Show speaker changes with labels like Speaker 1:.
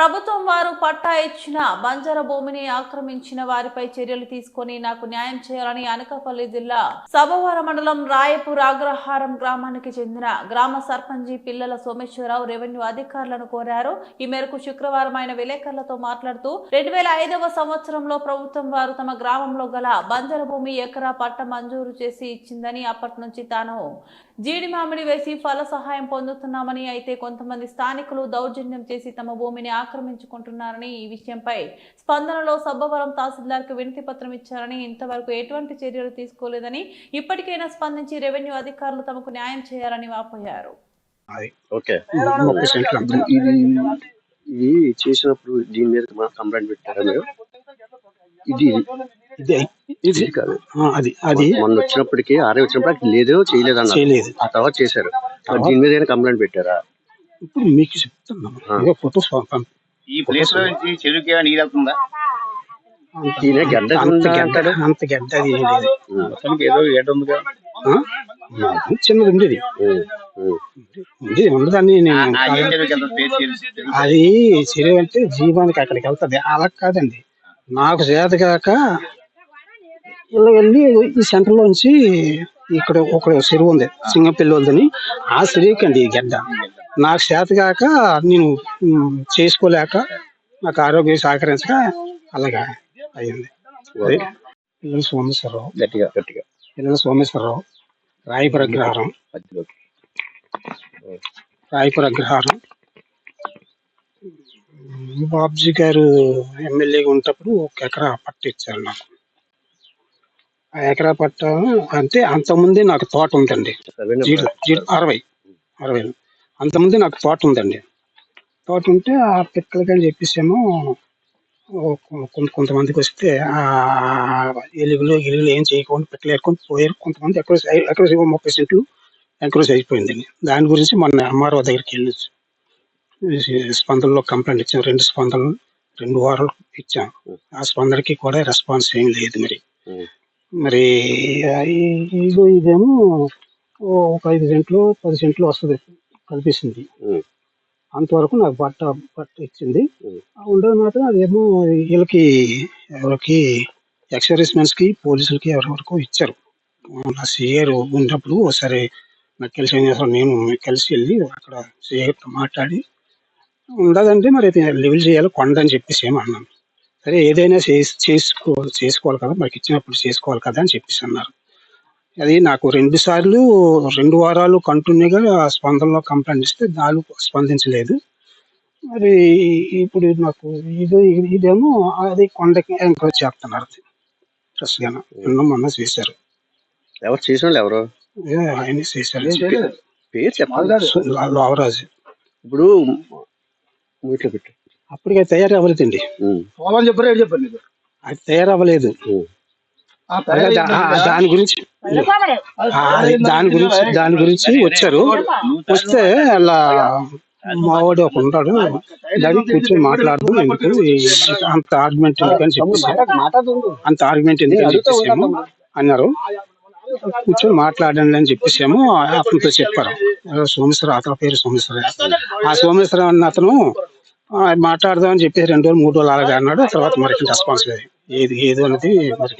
Speaker 1: ప్రభుత్వం వారు పట్టా ఇచ్చిన బంజర భూమిని ఆక్రమించిన వారిపై చర్యలు తీసుకొని నాకు న్యాయం చేయాలని అనకాపల్లి జిల్లా సభవర మండలం రాయపూర్ అగ్రహారం గ్రామానికి చెందిన గ్రామ సర్పంచి పిల్లల సోమేశ్వరరావు రెవెన్యూ అధికారులను కోరారు. ఈ మేరకు శుక్రవారం ఆయన విలేకరులతో మాట్లాడుతూ రెండు వేల ఐదవ సంవత్సరంలో ప్రభుత్వం వారు తమ గ్రామంలో గల బంజర భూమి ఎకరా పట్ట మంజూరు చేసి ఇచ్చిందని అప్పటి నుంచి తాను జీడి మామిడి వేసి ఫల సహాయం పొందుతున్నామని అయితే కొంతమంది స్థానికులు దౌర్జన్యం చేసి తమ భూమిని ఆక్రమించుకుంటున్నారని ఈ విషయంపై స్పందనలో సబ్బవరం తహసీల్దార్కు వినతి పత్రం ఇచ్చారని ఇంతవరకు ఎటువంటి చర్యలు తీసుకోలేదని ఇప్పటికైనా స్పందించి రెవెన్యూ అధికారులు తమకు న్యాయం చేయాలని వాపోయారు.
Speaker 2: ఇది చేసినప్పుడు దీని మీద మా కంప్లైంట్ పెట్టారా మీరు?
Speaker 3: ఇది ఇది ఇది
Speaker 2: ఇది కాదు.
Speaker 3: ఆ, అది అది.
Speaker 2: మొన్న వచ్చినప్పటికి ఆరే వచ్చినప్పుడు లేదు చేయలేదు. ఆ తర్వాత చేశారు. దీని మీద కంప్లైంట్ పెట్టారా?
Speaker 3: ఇప్పుడు మీకు ఫొటోస్ పంప-
Speaker 4: ఈ ప్లేస్లో నుంచి చెరువుకి ఏమైనా నీరు వెళ్తుందా?
Speaker 3: అంత-
Speaker 2: ఈయన గడ్డ
Speaker 3: అంత
Speaker 2: ఉందా
Speaker 3: గడ్డ
Speaker 2: అంటాడు?
Speaker 3: అంత గడ్డ అది ఏం లేదు.
Speaker 4: మొత్తానికి ఏదో ఏట ఉందిగా.
Speaker 3: ఆ? మాది చిన్నది ఉండేది.
Speaker 2: ఉమ్, ఉమ్.
Speaker 3: ఉండేది ఉండదని నేను
Speaker 4: ఆ ఏ
Speaker 3: కాదు.
Speaker 4: చెరువుకి వెళ్తుంది ప్లేస్ చెరువు
Speaker 3: అది చెరువు అంటే జీవానికి అక్కడికి వెళ్తుంది. అలా కాదండి. నాకు చేత కాక ఇలా వెళ్ళి ఈ సెంటర్ లోంచి ఇక్కడ ఒక చెరువు ఉంది. సింగపల్లి ఉందని ఆ చెరువుకి అండి ఈ గడ్డ. నాకు చేత కాక నేను చేసుకోలేక నాకు ఆరోగ్యం సహకరించక అలాగా అయ్యింది పిల్లల సోమేశ్వరరావు.
Speaker 2: గట్టిగా గట్టిగా.
Speaker 3: పిల్లల సోమేశ్వరరావు. రాయపుర అగ్రహారం రాయపుర అగ్రహారం బాబ్జీ గారు ఎమ్మెల్యేగా ఉన్నప్పుడు ఒక ఎకరా పట్ట ఇచ్చారు నాకు. ఆ ఎకరా పట్ట అంటే అంతకుముందే నాకు తోట ఉందండి. అరవై అరవై. అంతకుముందే నాకు తోట ఉందండి. తోట ఉంటే ఆ పిక్కలకి అని చెప్పేసేమో కొంత కొంతమందికి వస్తే ఆ ఎలుగులు గిలుగులు ఏం చేయకుండా పిక్కలు ఏరుకొని పోయారు. కొంతమంది ఎక్కడ ఎక్కడ ముప్పై సెంట్లు ఎంక్రోజ్ అయిపోయిందండి దాని గురించి మొన్న ఎంఆర్ఓ దగ్గరికి వెళ్ళి స్పందనలో కంప్లైంట్ ఇచ్చాం. రెండు స్పందనలు రెండు వారాలు ఇచ్చాం. ఆ స్పందనకి కూడా రెస్పాన్స్ ఏం లేదు మరి. మరి ఇదేమో ఓ ఒక ఐదు సెంట్లు పది సెంట్లు వస్తుంది. కల్పిస్తుంది.
Speaker 2: ఉమ్.
Speaker 3: అంతవరకు నాకు బట్ట బట్ట ఇచ్చింది. ఉండేది మాత్రం అదేమో వీళ్ళకి ఎవరికి ఎక్సర్వీస్మెన్స్కి పోలీసులకి ఎవరెవరికో ఇచ్చారు. నా సీఆర్ ఉన్నప్పుడు ఒకసారి నాకు కలిసి ఏం చేస్తాను నేను కలిసి వెళ్ళి అక్కడ సీఆర్తో మాట్లాడి ఉండదంటే మరి లెవెల్ చేయాలి కొండ అని చెప్పేసి ఏమో అన్నాను. సరే ఏదైనా చేసి చేసుకో చేసుకోవాలి కదా మనకి ఇచ్చినప్పుడు చేసుకోవాలి కదా అని చెప్పేసి అన్నారు. అది నాకు రెండు సార్లు రెండు వారాలు కంటిన్యూగా స్పందనలో కంప్లైంట్ ఇస్తే దాని స్పందించలేదు. మరి ఇప్పుడు నాకు ఇది ఇదేమో అది కొండకి ఎంకరేజ్ చేస్తున్నారు ఫ్రెష్గా నిన్న మొన్న చేశారు.
Speaker 2: ఎవరు చేసిన ఎవరు?
Speaker 3: ఆయన చేశారు.
Speaker 2: పేరు? చెప్పాలి
Speaker 3: లావరాజు
Speaker 2: ఇప్పుడు వీటిలో పెట్టు.
Speaker 3: అప్పటికే తయారు అవ్వలేదండి
Speaker 4: చెప్పారు నీకు?
Speaker 3: అది తయారు అవ్వలేదు
Speaker 2: ఉమ్.
Speaker 3: అదే దా- ఆ, దాని గురించి దాని గురించి దాని గురించి వచ్చారు. వస్తే అలా మావాడు ఒక ఉంటాడు. దాన్ని కూర్చొని మాట్లాడదు ఎందుకు? అంత ఆర్గ్యుమెంట్ ఎందుకని చెప్పేసి. అంత ఆర్గ్యుమెంట్ ఎందుకని చెప్పేసి ఏమో అన్నారు. కూర్చొని మాట్లాడండి అని చెప్పేసి ఏమో అతనితో చెప్పారు. సోమేశ్వర అతని పేరు సోమేశ్వర ఆ సోమేశ్వర అన్న అతను ఆ, మాట్లాడదాం అని చెప్పేసి రెండు రోజులు మూడు రోజులు అలాగే అన్నాడు. తర్వాత మరి రెస్పాన్స్ లేదు. ఏది ఏది అనేది మరి